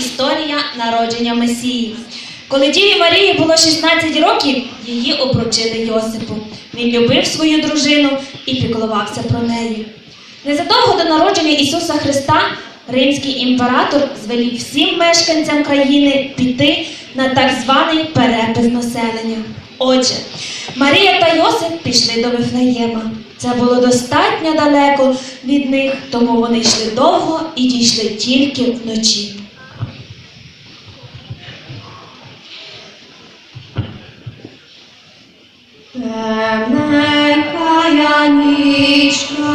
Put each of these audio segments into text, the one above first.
історія народження Месії. Коли Діві Марії було 16 років, її обручили Йосипу. Він любив свою дружину і піклувався про неї. Незадовго до народження Ісуса Христа римський імператор звелів всім мешканцям країни піти на так званий перепис населення. Отже, Марія та Йосип пішли до Вифлеєма. Це було достатньо далеко від них, тому вони йшли довго і дійшли тільки вночі. Темненька нічка,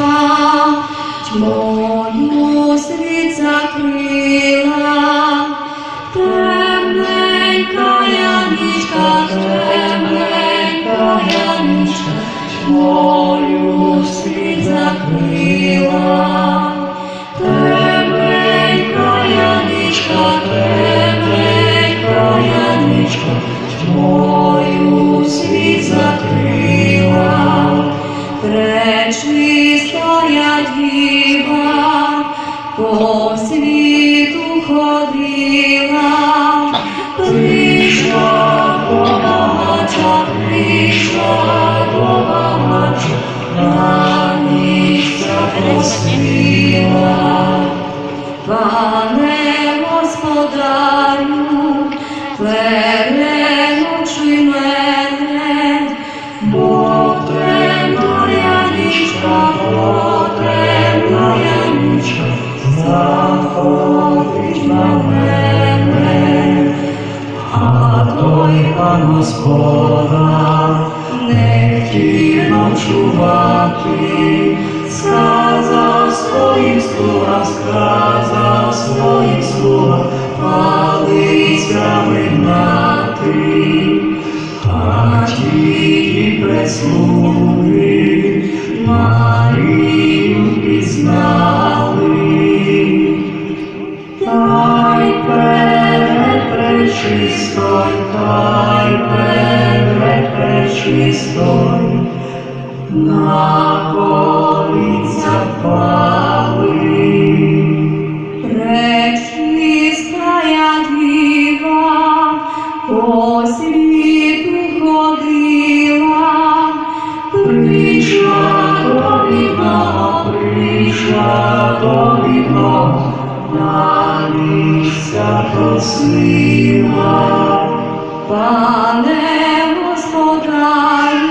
Пане господарю, переночуй мене, бо темная нічка, бо темная нічка, заходить на мене, а той пан Господа не хотів ночувати, своїм слугам, сказав своїм слугам, палиця вигнати, а ті прислуги Марію пізнали. Тай перед пречистой, тай перед пречистой, на просила. Пане господарю,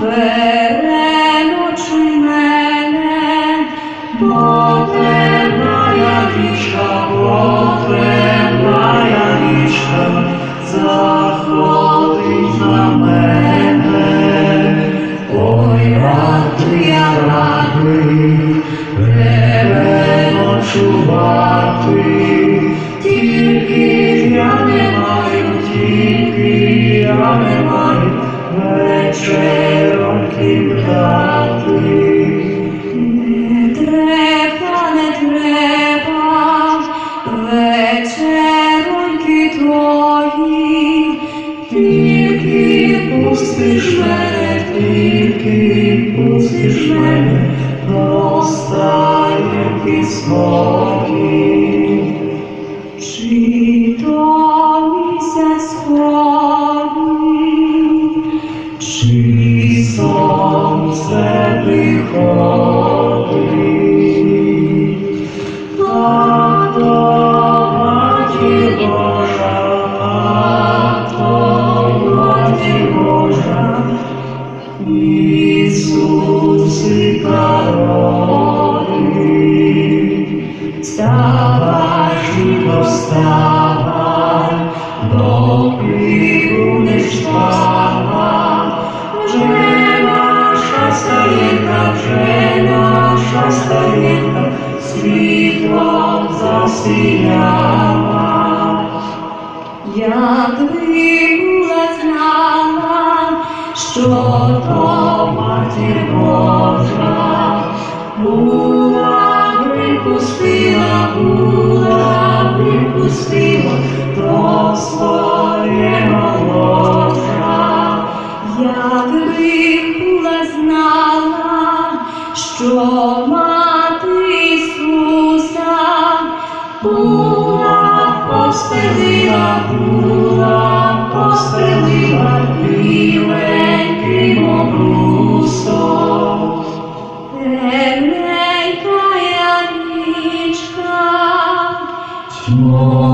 переночуй мене, бо темная річка, бо темная річка, заходить на мене. Ой, ради я радий, не маю. Не треба, не треба вечероньки твої, тільки пустиш мене, тільки пустиш мене, простаєнки свої. Ісусика родить. Вставай, жінко, вставай, доки будеш спала. Вже наша стаєнка, була знала, що то матір Божа, була припустила, була припустила до своєго ложа. Якби була знала, що мати Ісуса була постелила була, постелила біленьким Oh.